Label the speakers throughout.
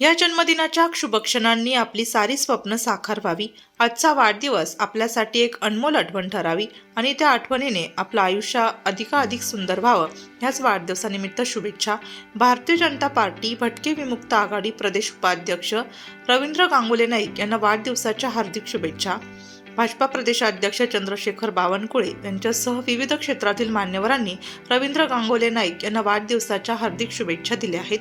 Speaker 1: या जन्मदिनाच्या शुभक्षणांनी आपली सारी स्वप्न साकार व्हावी. आजचा वाढदिवस आपल्यासाठी एक अनमोल आठवण ठरावी आणि त्या आठवणीने आपलं आयुष्य अधिकाधिक सुंदर व्हावं. ह्याच वाढदिवसानिमित्त शुभेच्छा. भारतीय जनता पार्टी भटके विमुक्त आघाडी प्रदेश उपाध्यक्ष रवींद्र गांगुले नाईक यांना वाढदिवसाच्या हार्दिक शुभेच्छा. भाजपा प्रदेशाध्यक्ष चंद्रशेखर बावनकुळे यांच्यासह विविध क्षेत्रातील मान्यवरांनी रवींद्र गांगोले नाईक यांना वाढदिवसाच्या हार्दिक शुभेच्छा दिल्या आहेत.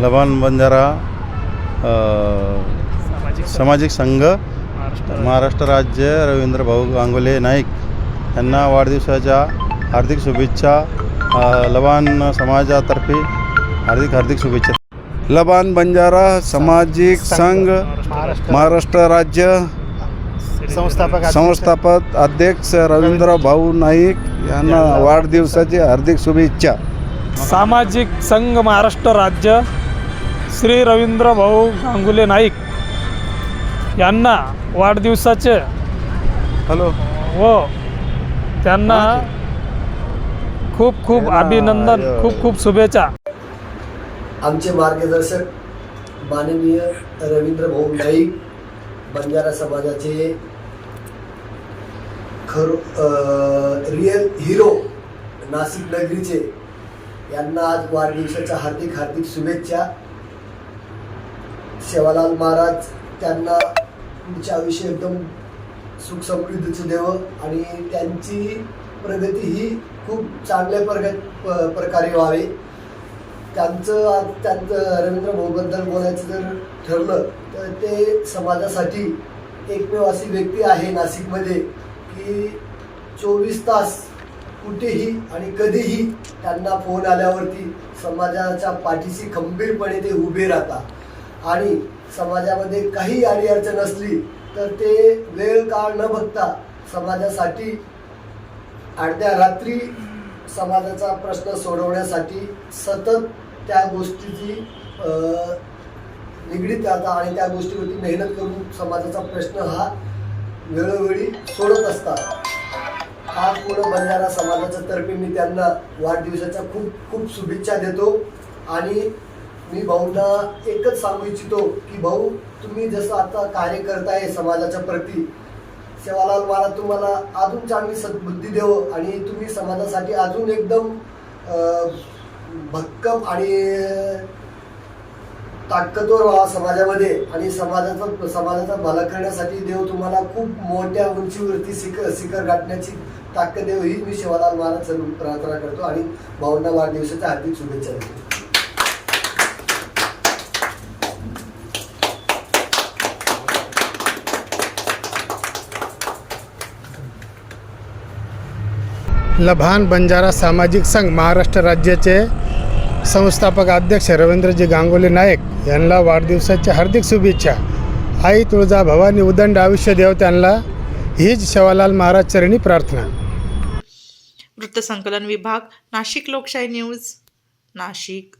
Speaker 2: लबान बंजारा सामाजिक संघ. महाराष्ट्र राज्य. रवींद्र भाऊ गांगुले नाईक यांना वाढदिवसाच्या हार्दिक शुभेच्छा अ, लबान समाजातर्फे हार्दिक हार्दिक शुभेच्छा. लबान बंजारा सामाजिक संघ. महाराष्ट्र राज्य.
Speaker 3: संस्थापक
Speaker 2: संस्थापक अध्यक्ष. रवींद्र भाऊ नाईक यांना वाढदिवसाची हार्दिक शुभेच्छा.
Speaker 3: सामाजिक संघ महाराष्ट्र राज्य. श्री रवींद्र भाऊ गांगुले नाईक यांना वाढदिवसाचे
Speaker 2: हॅलो.
Speaker 3: व त्यांना खूप खूप अभिनंदन खूप खूप शुभेच्छा.
Speaker 4: आमचे मार्गदर्शक माननीय रवींद्र भाऊ नाईक बंजारा समाजाचे खरो रिअल हिरो नाशिक नगरीचे यांना आज वाढदिवसाच्या हार्दिक हार्दिक शुभेच्छा. सेवालाल महाराज त्यांना तुमच्या आयुष्य एकदम सुख समृद्धीचं देव आणि त्यांची प्रगती ही खूप चांगल्या प्रग प- प्रकारे व्हावी. त्यांचं आज त्यांचं रवींद्र भाऊबद्दल बोलायचं जर ठरलं तर ते समाजासाठी एकमेव अशी व्यक्ती आहे नाशिकमध्ये की चोवीस तास कुठेही आणि कधीही त्यांना फोन आल्यावरती समाजाच्या पाठीशी खंबीरपणे ते उभे राहतात. आणि समाजामध्ये काही अडीअडचण असली तर ते वेळ काळ न बघता समाजासाठी अर्ध्या रात्री समाजाचा प्रश्न सोडवण्यासाठी सतत त्या गोष्टीची निगडीत राहतात आणि त्या गोष्टीवरती मेहनत करून समाजाचा प्रश्न हा वेळोवेळी सोडत असतात. हा पूर्ण बंजारा समाजाच्या तर्फे मी त्यांना वाढदिवसाच्या खूप खूप शुभेच्छा देतो. आणि मी भाऊंना एकच सांगू इच्छितो की भाऊ तुम्ही जसं आता कार्य करताय समाजाच्या प्रती सेवालाल मला तुम्हाला अजून चांगली सद्बुद्धी देव आणि तुम्ही समाजासाठी अजून एकदम भक्कम आणि ताकदवर व्हा समाजामध्ये आणि समाजाचा समाजाचा भला करण्यासाठी देव तुम्हाला खूप मोठ्या उंचीवरती शिखर शिखर गाठण्याची ताकद देव. ही मी शिवालाल महाराज प्रार्थना करतो आणि भाऊंना वाढदिवसाच्या हार्दिक शुभेच्छा देतो.
Speaker 5: लभान बंजारा सामाजिक संघ महाराष्ट्र राज्याचे संस्थापक अध्यक्ष रवींद्रजी गांगुली नाईक यांना वाढदिवसाच्या हार्दिक शुभेच्छा. आई तुळजा भवानी उदंड आयुष्य देव त्यांना हीच शेवालाल महाराज चरणी प्रार्थना.
Speaker 1: वृत्तसंकलन विभाग नाशिक लोकशाही न्यूज नाशिक.